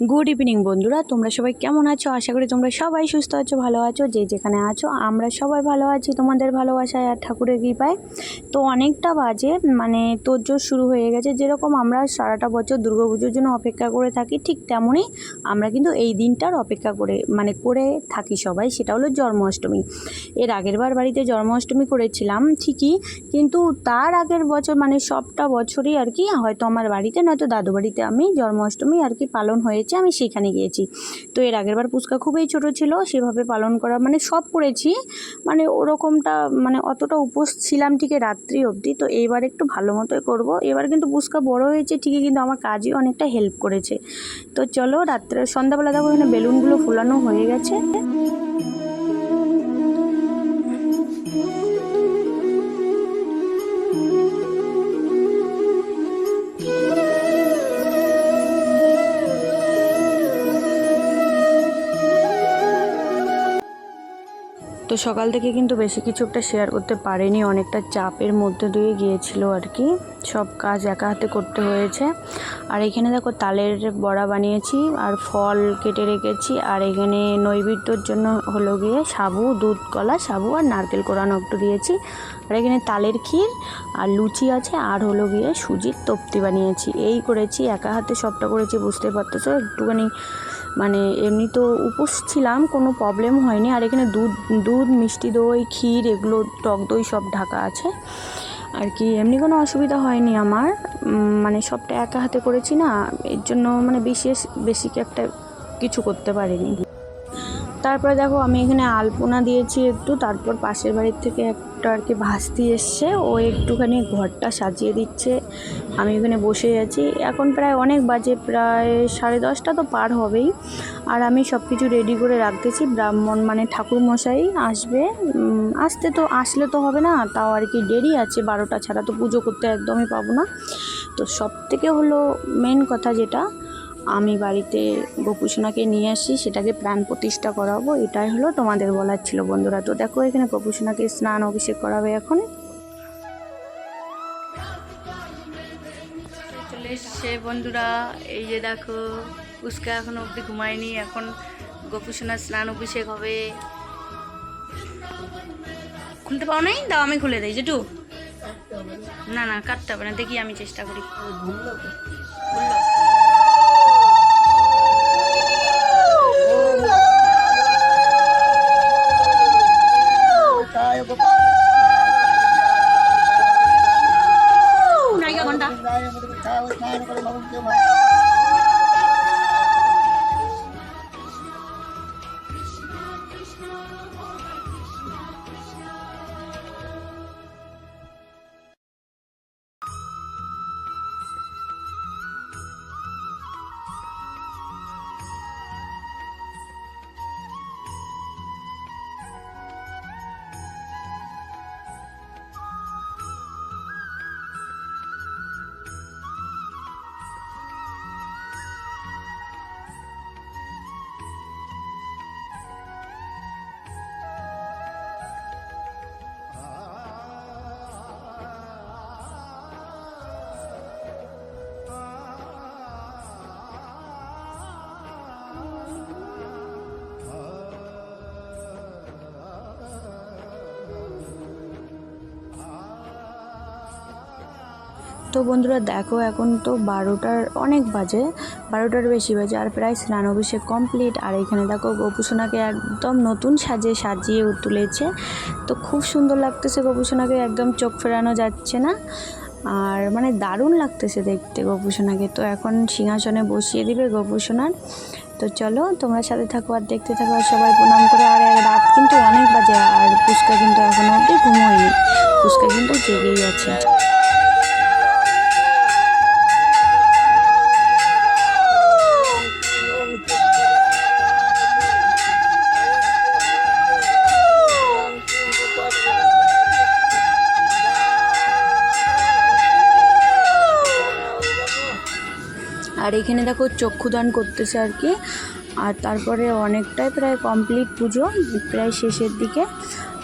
Good evening বন্ধুরা। তোমরা সবাই কেমন আছো? আশা করি তোমরা সবাই সুস্থ আছো, ভালো আছো। যে যেখানে আছো, আমরা সবাই ভালো আছি। তোমাদের ভালোবাসায় আর ঠাকুরের কৃপায়। তো অনেকটা বাজে মানে তোরজোর শুরু হয়ে গেছে। যেরকম আমরা সারাটা বছর দুর্গাপুজোর জন্য অপেক্ষা করে থাকি, ঠিক তেমনই আমরা কিন্তু এই দিনটার অপেক্ষা করে মানে করে থাকি সবাই। সেটা হলো জন্মাষ্টমী। এর আগের বার বাড়িতে জন্মাষ্টমী করেছিলাম, ঠিকই। কিন্তু তার আগের বছর মানে সবটা বছরই আর কি, হয়তো আমার বাড়িতে, নয়তো দাদু বাড়িতে আমি জন্মাষ্টমী আর কি পালন হয়েছে, আমি সেখানে গিয়েছি। তো এর আগের বার পুচকা খুবই ছোট ছিল, সেভাবে পালন করা মানে সব করেছি। মানে ওরকমটা মানে অতটা উপোস ছিলাম ঠিক রাত্রি অবধি। তো এইবার একটু ভালো মতোই করব। এবার কিন্তু পুচকা বড় হয়েছে ঠিকই, কিন্তু আমার কাজই অনেকটা হেল্প করেছে। তো চলো, রাত্রে সন্ধ্যাবেলা দেখো এখানে বেলুনগুলো ফুলানো হয়ে গেছে। তো সকাল থেকে কিন্তু বেশি কিছু একটা শেয়ার করতে পারেনি। অনেকটা চাপের মধ্যে দিয়ে গিয়েছিল আর কি। সব কাজ একা হাতে করতে হয়েছে। আর এখানে দেখো তালের বড়া বানিয়েছি, আর ফল কেটে রেখেছি, আর এখানে নৈবেদ্যর জন্য হলো গিয়ে সাবু, দুধ, কলা, সাবু, আর নারকেল কোরানো একটু দিয়েছি। আর এখানে তালের ক্ষীর, আর লুচি আছে, আর হলো গিয়ে সুজির তপ্তি বানিয়েছি। এই করেছি, একা হাতে সবটা করেছি বুঝতে পারতেছো? একটুখানি মানে এমনি তো উপোস ছিলাম, কোনো প্রবলেম হয়নি। আর এখানে দুধ দুধ, মিষ্টি দই, ক্ষীর, এগুলো, টক দই সব ঢাকা আছে। আর কি, এমনি কোনো অসুবিধা হয়নি আমার। মানে সবটা একা হাতে করেছি না, এর জন্য মানে বিশেষ বেশি একটা কিছু করতে পারিনি। তারপরে দেখো, আমি এখানে আলপনা দিয়েছি একটু, তারপর পাশের বাড়ির থেকে একটা আর কি ভাস্তি এসছে। ও একটুখানি ঘরটা সাজিয়ে দিচ্ছে। আমি এখানে বসে আছি। এখন প্রায় অনেক বাজে, প্রায় সাড়ে দশটা তো পার হবেই। আর আমি সব কিছু রেডি করে রাখতেছি। ব্রাহ্মণ মানে ঠাকুর মশাই আসবে আসতে তো, আসলে তো হবে না। তাও আর কি দেরি আছে। বারোটা ছাড়া তো পুজো করতে একদমই পাবো না। তো সব থেকে হলো মেন কথা যেটা আমি বাড়িতে গোপুসোনাকে নিয়ে আসি, সেটাকে প্রাণ প্রতিষ্ঠা করাবো, এটাই হলো তোমাদের বলার ছিল বন্ধুরা। তো দেখো এখানে গোপুসোনাকে স্নান অভিষেক করাবে এখন। চলে এসছে বন্ধুরা, এই যে দেখো উস্কা এখনও অবধি ঘুমায়নি, এখন গোপুসোনার স্নান অভিষেক হবে। খুলতে পাও নাই? দাও আমি খুলে দিই যেটু না না, কাটতে হবে না, দেখি আমি চেষ্টা করি। Saya 鸡巴 তো বন্ধুরা দেখো, এখন তো বারোটার অনেক বাজে, বারোটার বেশি বাজে, আর প্রায় স্নান অভিষেক কমপ্লিট আর এখানে দেখো, গোপুসোনাকে একদম নতুন সাজে সাজিয়ে তুলেছে। তো খুব সুন্দর লাগতেছে গোপুসোনাকে, একদম চোখ ফেরানো যাচ্ছে না। আর মানে দারুণ লাগতেছে দেখতে গোপুসোনাকে। তো এখন সিংহাসনে বসিয়ে দিবে গোপুসোনার। তো চলো, তোমরা সাথে থাকো আর দেখতে থাকো আর সবাই প্রণাম করে। আর রাত কিন্তু অনেক বাজে, আর পুষ্কা কিন্তু এখনও অবধি ঘুমোয়নি। পুষ্কা কিন্তু জেগেই আছে। এখানে দেখো চক্ষুদান করতেছে আর কি। আর তারপরে অনেকটাই প্রায় কমপ্লিট পুজো, প্রায় শেষের দিকে।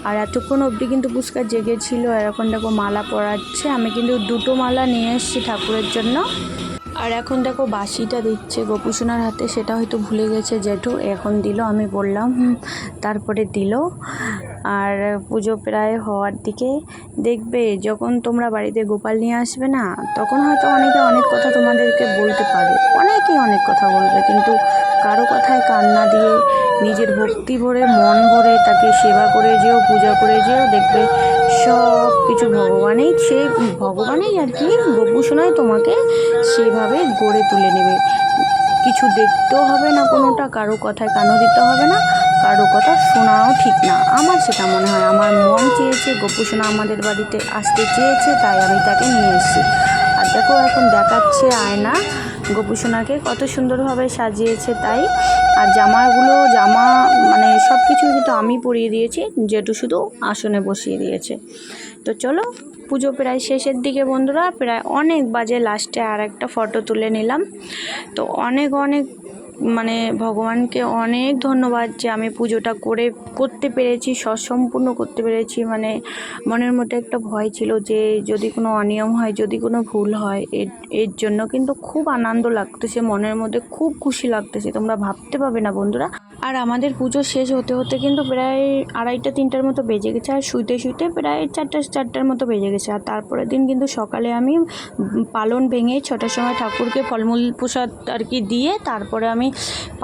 আর এতক্ষণ অবধি কিন্তু পুষ্কার জেগেছিল আর এখন দেখো মালা পরাচ্ছে। আমি কিন্তু দুটো মালা নিয়ে এসেছি ঠাকুরের জন্য। আর এখন দেখো বাসিটা দিচ্ছে গোপুসোনার হাতে, সেটা হয়তো ভুলে গেছে জেঠু। এখন দিল, আমি বললাম তারপরে দিল। আর পুজো প্রায় হওয়ার দিকে দেখবে, যখন তোমরা বাড়িতে গোপাল নিয়ে আসবে না, তখন হয়তো অনেকে অনেক কথা তোমাদেরকে বলতে পারে কথা বলবে। কিন্তু কারও কথায় কান্না দিয়ে নিজের ভক্তি ভরে, মন ভরে তাকে সেবা করে যেও, পূজা করে যেও, দেখবে সব কিছু ভগবানেই, সে ভগবানেই আর কি গোপুসোনাই তোমাকে সেভাবে গড়ে তুলে নেবে। কিছু দেখতেও হবে না কোনোটা, কারও কথায় কানও দিতে হবে না, কারও কথা শোনাও ঠিক না। আমার সেটা মনে হয়, আমার মন চেয়েছে গোপুসোনা আমাদের বাড়িতে আসতে চেয়েছে, তাই আমি তাকে নিয়ে এসেছি। আর দেখো, এখন দেখাচ্ছে আয়না। গোপুসোনাকে কত সুন্দরভাবে সাজিয়েছে তাই। আর জামাগুলো, জামা মানে সব কিছু কিন্তু আমি পরিয়ে দিয়েছি যেটু শুধু আসনে বসিয়ে দিয়েছে। তো চলো, পুজো প্রায় শেষের দিকে বন্ধুরা, প্রায় অনেক বাজে, লাস্টে আর একটা ফটো তুলে নিলাম। তো অনেক অনেক মানে ভগবানকে অনেক ধন্যবাদ যে আমি পুজোটা করে, করতে পেরেছি, সসম্পূর্ণ করতে পেরেছি। মানে মনের মধ্যে একটা ভয় ছিল যে যদি কোনো অনিয়ম হয়, যদি কোনো ভুল হয়, এর এর জন্য কিন্তু খুব আনন্দ লাগতেছে, মনের মধ্যে খুব খুশি লাগতেছে। তোমরা ভাবতে পাবে না বন্ধুরা। আর আমাদের পুজো শেষ হতে হতে কিন্তু প্রায় আড়াইটা, তিনটার মতো বেজে গেছে। আর শুইতে শুইতে প্রায় চারটা, চারটার মতো বেজে গেছে। আর তারপরের দিন কিন্তু সকালে আমি পালন ভেঙে ছটার সময় ঠাকুরকে ফলমূল প্রসাদ আর কি দিয়ে তারপরে আমি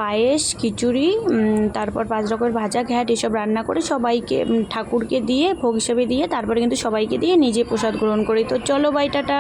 পায়েস, খিচুড়ি তারপর পাঁচ রকমের ভাজা, ঘ্যাট এসব রান্না করে সবাইকে ঠাকুরকে দিয়ে, ভোগ হিসেবে দিয়ে তারপরে কিন্তু সবাইকে দিয়ে নিজে প্রসাদ গ্রহণ করি। তো চলো বাই টাটা।